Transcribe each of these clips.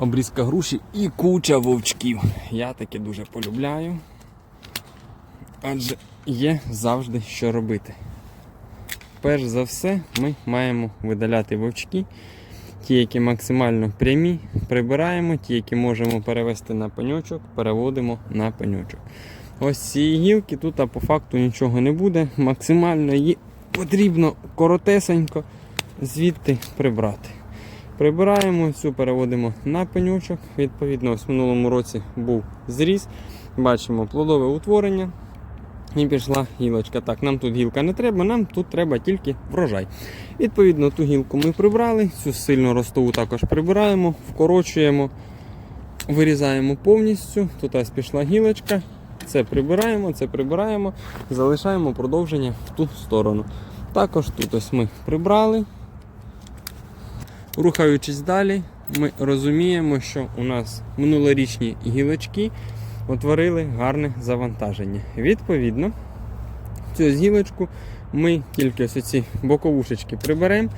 обрізка груші і куча вовчків. Я таке дуже полюбляю. Адже є завжди що робити. Перш за все, ми маємо видаляти вовчки. Ті, які максимально прямі, прибираємо, ті, які можемо перевести на пеньочок, переводимо на пеньочок. Ось ці гілки тут а по факту нічого не буде. Максимально її потрібно коротесенько звідти прибрати. Прибираємо цю, переводимо на пеньочок. Відповідно, ось в минулому році був зріз. Бачимо плодове утворення. І пішла гілочка. Так, нам тут гілка не треба, нам тут треба тільки врожай. Відповідно, ту гілку ми прибрали, цю сильно ростову також прибираємо, вкорочуємо, вирізаємо повністю. Тут ось пішла гілочка. Це прибираємо, це прибираємо, залишаємо продовження в ту сторону. Також тут ось ми прибрали. Рухаючись далі, ми розуміємо, що у нас минулорічні гілочки утворили гарне завантаження. Відповідно, цю гілочку ми тільки ось ці боковушечки приберемо.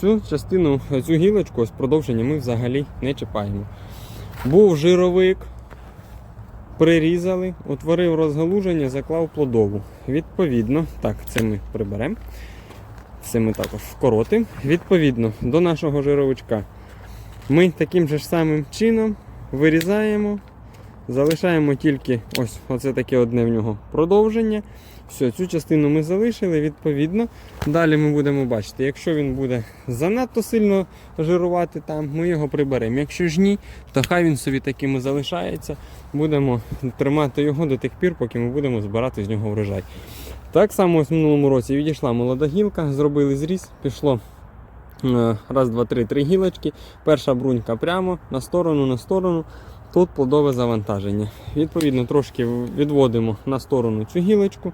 Цю частину, цю гілочку з продовження ми взагалі не чіпаємо. Був жировик, прирізали, утворив розгалуження, заклав плодову. Відповідно, так, це ми приберемо. Це ми також вкоротимо. Відповідно до нашого жировичка ми таким же ж самим чином вирізаємо, залишаємо тільки ось оце таке одне в нього продовження. Все, цю частину ми залишили, відповідно. Далі ми будемо бачити, якщо він буде занадто сильно жирувати там, ми його приберемо. Якщо ж ні, то хай він собі таким і залишається. Будемо тримати його до тих пір, поки ми будемо збирати з нього врожай. Так само ось в минулому році відійшла молода гілка, зробили зріз, пішло е, раз, два, три, три гілочки. Перша брунька прямо на сторону, на сторону. Тут плодове завантаження. Відповідно, трошки відводимо на сторону цю гілочку.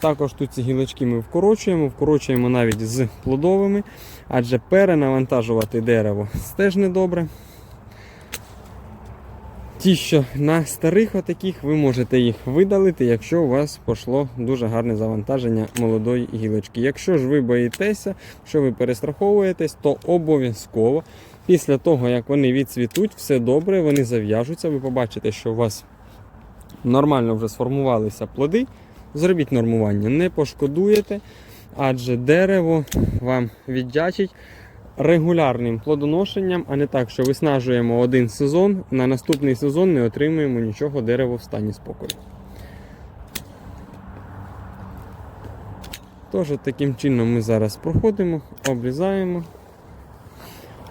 Також тут ці гілочки ми вкорочуємо, вкорочуємо навіть з плодовими, адже перенавантажувати дерево теж недобре. Ті, що на старих отаких, ви можете їх видалити, якщо у вас пішло дуже гарне завантаження молодої гілочки. Якщо ж ви боїтеся, що ви перестраховуєтесь, то обов'язково після того, як вони відцвітуть, все добре, вони зав'яжуться. Ви побачите, що у вас нормально вже сформувалися плоди. Зробіть нормування, не пошкодуєте, адже дерево вам віддячить регулярним плодоношенням, а не так, що виснажуємо один сезон, на наступний сезон не отримуємо нічого дерево в стані спокою. Тож, таким чином ми зараз проходимо, обрізаємо.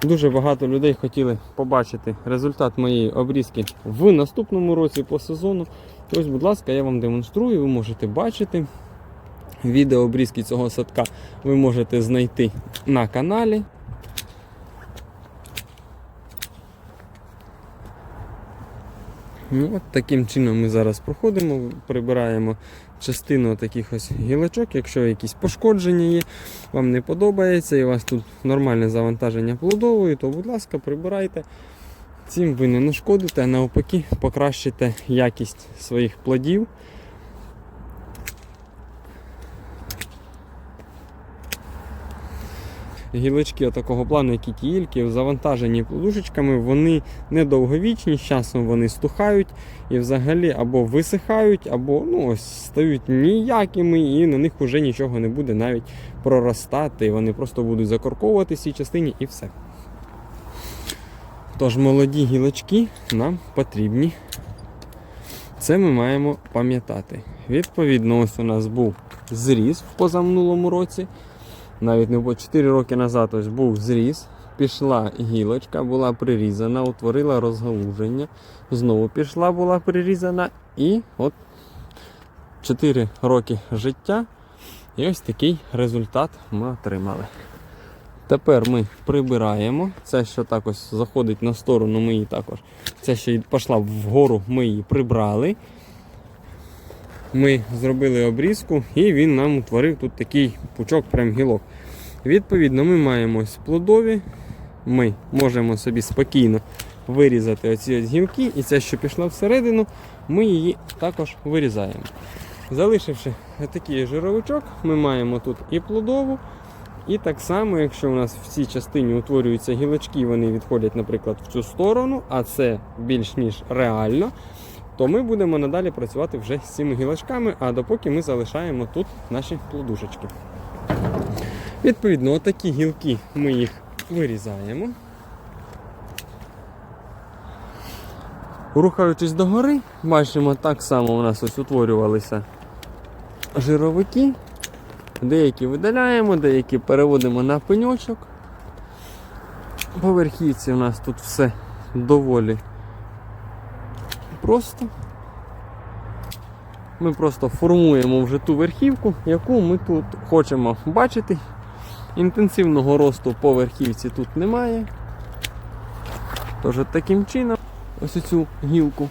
Дуже багато людей хотіли побачити результат моєї обрізки в наступному році по сезону. Ось, будь ласка, я вам демонструю, ви можете бачити. Відео обрізки цього садка ви можете знайти на каналі. Ну, от Таким чином ми зараз проходимо, прибираємо частину таких ось гілочок, якщо якісь пошкодження є, вам не подобається і у вас тут нормальне завантаження плодової, то будь ласка, прибирайте. Цим ви не нашкодите, а навпаки покращите якість своїх плодів. Гілочки такого плану, як і кільки, завантажені подушечками, вони недовговічні, з часом вони стухають і взагалі або висихають, або ну, ось, стають ніякими, і на них вже нічого не буде навіть проростати. Вони просто будуть закорковуватися в цій частині і все. Тож молоді гілочки нам потрібні. Це ми маємо пам'ятати. Відповідно, ось у нас був зріз в позаминулому році. Навіть не було 4 роки назад ось був зріз, пішла гілочка, була прирізана, утворила розгалуження. Знову пішла, була прирізана, і от 4 роки життя. І ось такий результат ми отримали. Тепер ми прибираємо. Це, що так ось заходить на сторону, ми її також. Це, що пішла вгору, ми її прибрали. Ми зробили обрізку і він нам утворив тут такий пучок прям гілок. Відповідно, ми маємо ось плодові. Ми можемо собі спокійно вирізати оці ось гілки, і ця, що пішла всередину, ми її також вирізаємо. Залишивши такий жировичок, ми маємо тут і плодову, І так само, якщо у нас в цій частині утворюються гілочки, вони відходять, наприклад, в цю сторону, а це більш ніж реально, то ми будемо надалі працювати вже з цими гілочками, а допоки ми залишаємо тут наші плодушечки. Відповідно, отакі гілки ми їх вирізаємо. Рухаючись догори, бачимо, так само у нас ось утворювалися жировики. Деякі видаляємо, деякі переводимо на пеньочок. По верхівці у нас тут все доволі просто. Ми просто формуємо вже ту верхівку, яку ми тут хочемо бачити. Інтенсивного росту по верхівці тут немає. Тож таким чином ось цю гілку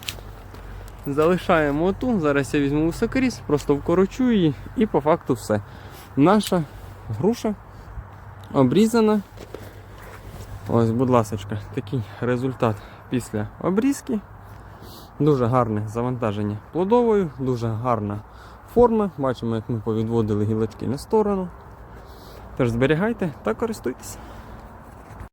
залишаємо оту. Зараз я візьму високоріз, просто вкорочу її і по факту все. Наша груша обрізана. Ось, будь ласка, такий результат після обрізки. Дуже гарне завантаження плодовою, дуже гарна форма. Бачимо, як ми повідводили гілочки на сторону. Тож зберігайте та користуйтесь.